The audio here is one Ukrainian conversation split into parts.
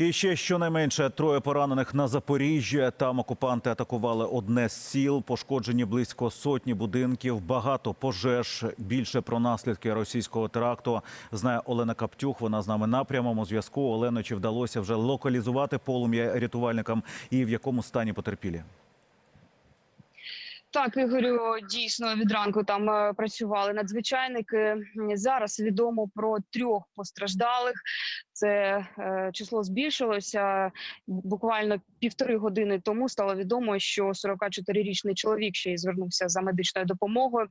І ще щонайменше троє поранених на Запоріжжі. Там окупанти атакували одне з сіл. Пошкоджені близько сотні будинків. Багато пожеж. Більше про наслідки російського теракту знає Олена Каптюх. Вона з нами на прямому зв'язку. Олено, чи вдалося вже локалізувати полум'я рятувальникам і в якому стані потерпілі? Так, Ігорю, дійсно від ранку там е, працювали надзвичайники. Зараз відомо про трьох постраждалих. Це е, число збільшилося буквально півтори години тому. Стало відомо, що 44-річний чоловік ще й звернувся за медичною допомогою.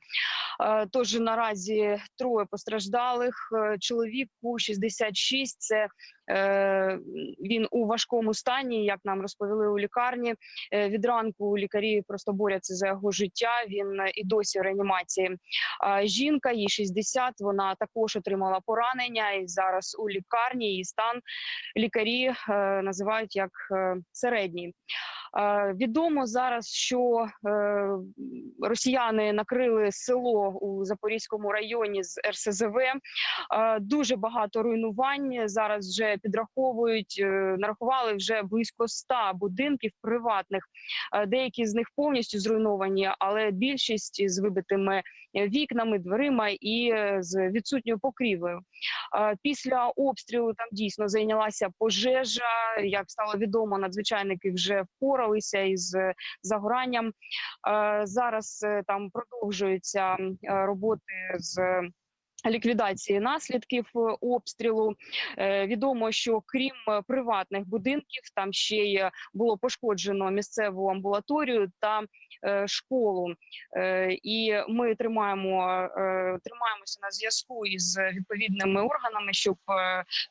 Е, Тож наразі троє постраждалих. Е, Чоловіку 66, Це е, він у важкому стані, як нам розповіли у лікарні. Від ранку лікарі просто борються за його життя. Він і досі в реанімації. Жінка, їй 60, Вона також отримала поранення і зараз у лікарні. Її стан лікарі називають як середній. Е, Відомо зараз, що е, росіяни накрили село у Запорізькому районі з РСЗВ. Е, Дуже багато руйнувань зараз вже підраховують. Нарахували вже близько 100 будинків приватних. Деякі з них повністю зруйновані, але більшість з вибитими вікнами, дверима і з відсутньою покрівлею. Після обстрілу там дійсно зайнялася пожежа. Як стало відомо, надзвичайники вже впоралися із е, загоранням. Е, Зараз е, там продовжуються роботи з. Ліквідації наслідків е, обстрілу Е, відомо, що крім е, приватних будинків, там ще й було пошкоджено місцеву амбулаторію та школу. І ми тримаємо тримаємося на зв'язку із відповідними органами, щоб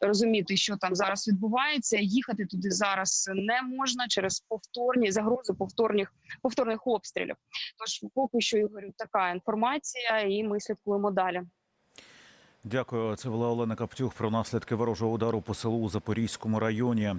розуміти, що там зараз відбувається. Їхати туди зараз не можна через повторні загрози повторних повторних обстрілів. Тож поки що Ігорю, така інформація, і ми слідкуємо далі. Дякую. Це була Олена Каптюх про наслідки ворожого удару по селу у Запорізькому районі.